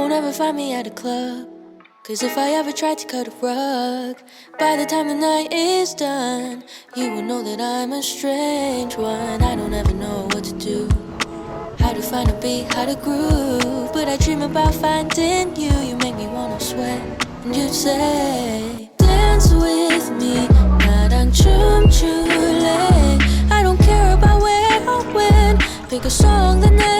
won't ever find me at a club. Cause if I ever tried to cut a rug, by the time the night is done, you will know that I'm a strange one. I don't ever know what to do. How to find a beat, how to groove. But I dream about finding you. You make me wanna sweat. And you'd say, Dance with me. 나랑 춤출래. I don't care about where or when. Pick a song that never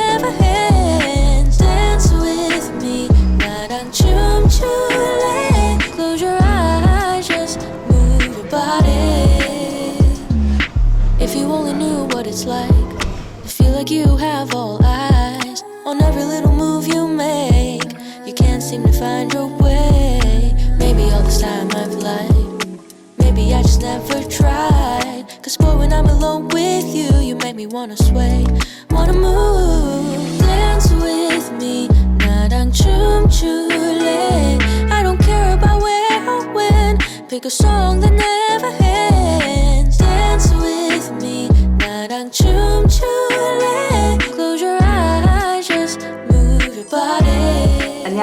it's like to feel like you have all eyes on every little move you make. You can't seem to find your way. Maybe all this time I've lied. Maybe I just never tried. Cause boy, when I'm alone with you, you make me wanna sway, wanna move. Dance with me, 나랑 춤출래. I don't care about where or when. Pick a song that never ends. Dance with me, chum chum.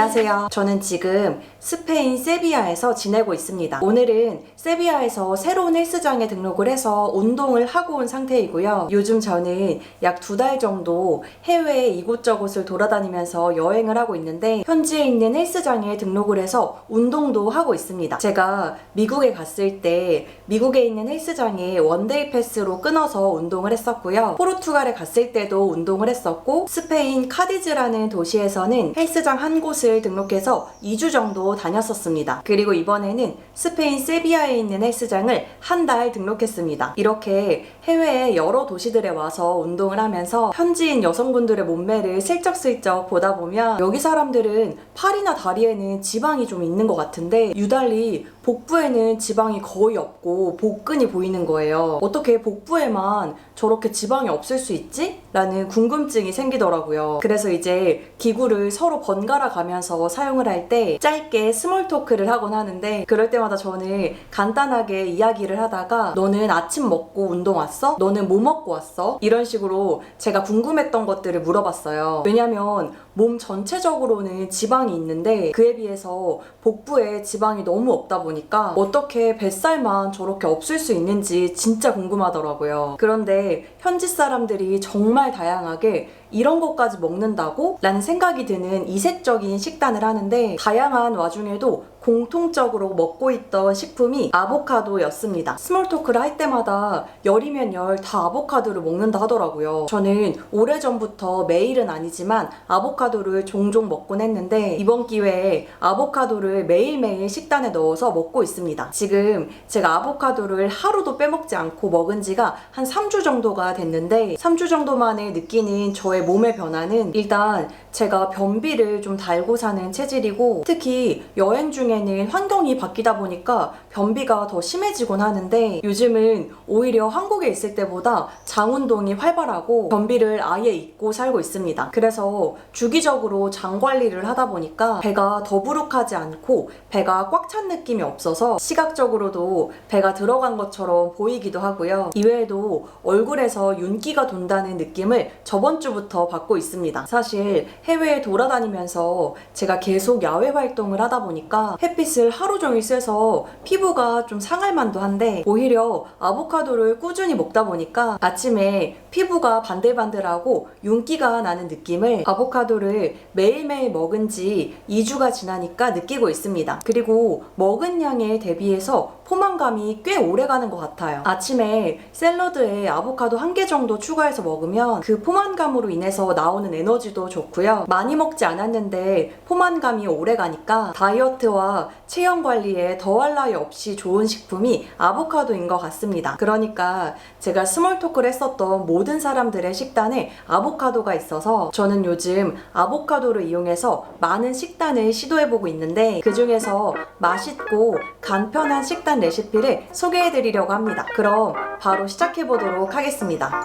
안녕하세요. 저는 지금 스페인 세비야에서 지내고 있습니다. 오늘은 세비야에서 새로운 헬스장에 등록을 해서 운동을 하고 온 상태이고요. 요즘 저는 약 두 달 정도 해외 이곳저곳을 돌아다니면서 여행을 하고 있는데 현지에 있는 헬스장에 등록을 해서 운동도 하고 있습니다. 제가 미국에 갔을 때 미국에 있는 헬스장에 원데이 패스로 끊어서 운동을 했었고요. 포르투갈에 갔을 때도 운동을 했었고 스페인 카디즈라는 도시에서는 헬스장 한 곳을 등록해서 2주 정도 다녔었습니다. 그리고 이번에는 스페인 세비야에 있는 헬스장을 한 달 등록했습니다. 이렇게 해외의 여러 도시들에 와서 운동을 하면서 현지인 여성분들의 몸매를 슬쩍슬쩍 보다 보면 여기 사람들은 팔이나 다리에는 지방이 좀 있는 것 같은데 유달리 복부에는 지방이 거의 없고 복근이 보이는 거예요. 어떻게 복부에만 저렇게 지방이 없을 수 있지? 라는 궁금증이 생기더라고요. 그래서 이제 기구를 서로 번갈아 가면서 사용을 할 때 짧게 스몰 토크를 하곤 하는데 그럴 때마다 저는 간단하게 이야기를 하다가 너는 아침 먹고 운동 왔어? 너는 뭐 먹고 왔어? 이런 식으로 제가 궁금했던 것들을 물어봤어요. 왜냐면 몸 전체적으로는 지방이 있는데 그에 비해서 복부에 지방이 너무 없다 보니 까 어떻게 뱃살만 저렇게 없을 수 있는지 진짜 궁금하더라고요. 그런데 현지 사람들이 정말 다양하게 이런 것까지 먹는다고? 라는 생각이 드는 이색적인 식단을 하는데 다양한 와중에도 공통적으로 먹고 있던 식품이 아보카도였습니다. 스몰 토크를 할 때마다 열이면 열 다 아보카도를 먹는다 하더라고요. 저는 오래전부터 매일은 아니지만 아보카도를 종종 먹곤 했는데 이번 기회에 아보카도를 매일매일 식단에 넣어서 먹고 있습니다. 지금 제가 아보카도를 하루도 빼먹지 않고 먹은 지가 한 3주 정도가 됐는데 3주 정도 만에 느끼는 저의 몸의 변화는 일단 제가 변비를 좀 달고 사는 체질이고 특히 여행 중에는 환경이 바뀌다 보니까 변비가 더 심해지곤 하는데 요즘은 오히려 한국에 있을 때보다 장 운동이 활발하고 변비를 아예 잊고 살고 있습니다. 그래서 주기적으로 장 관리를 하다 보니까 배가 더부룩하지 않고 배가 꽉 찬 느낌이 없어서 시각적으로도 배가 들어간 것처럼 보이기도 하고요. 이외에도 얼굴에서 윤기가 돈다는 느낌을 저번 주부터 받고 있습니다. 사실 해외에 돌아다니면서 제가 계속 야외 활동을 하다 보니까 햇빛을 하루 종일 쐬서 피부가 좀 상할 만도 한데 오히려 아보카도를 꾸준히 먹다 보니까 아침에 피부가 반들반들하고 윤기가 나는 느낌을 아보카도를 매일매일 먹은 지 2주가 지나니까 느끼고 있습니다. 그리고 먹은 양에 대비해서 포만감이 꽤 오래 가는 것 같아요. 아침에 샐러드에 아보카도 한 개 정도 추가해서 먹으면 그 포만감으로 인해서 나오는 에너지도 좋고요. 많이 먹지 않았는데 포만감이 오래 가니까 다이어트와 체형 관리에 더할 나위 없이 좋은 식품이 아보카도인 것 같습니다. 그러니까 제가 스몰 토크를 했었던 모든 사람들의 식단에 아보카도가 있어서 저는 요즘 아보카도를 이용해서 많은 식단을 시도해보고 있는데 그 중에서 맛있고 간편한 식단 레시피를 소개해드리려고 합니다. 그럼 바로 시작해보도록 하겠습니다.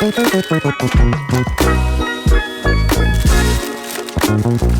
Thank you.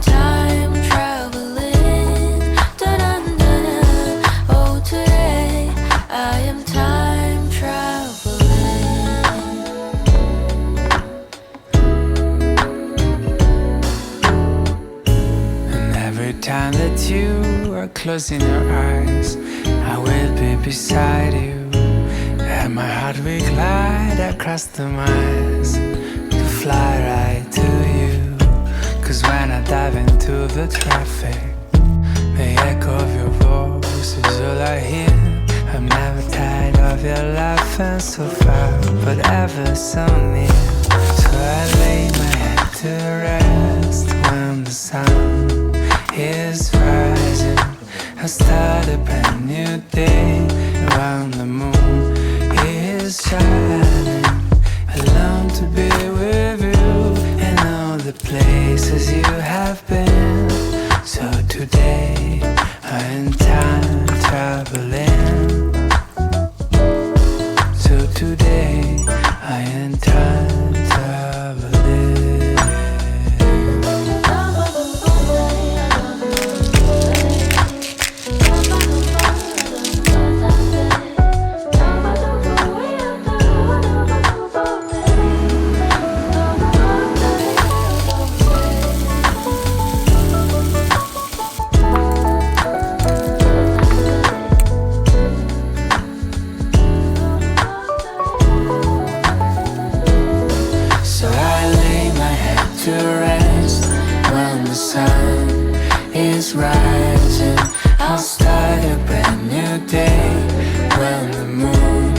time traveling Oh today I am time traveling And every time that you are closing your eyes, I will be beside you. And my heart will glide across the miles to fly right to you. Cause when I dive into the traffic, the echo of your voice is all I hear. I'm never tired of your laughing so far, but ever so near. So I lay my head to rest when the sun is rising. I start a brand new today to rest when the sun is rising. I'll start a brand new day when the moon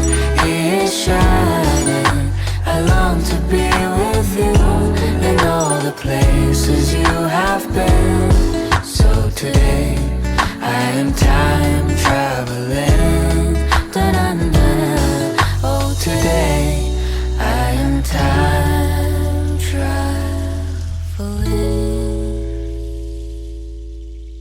is shining. I long to be with you in all the places you have been. So today I am time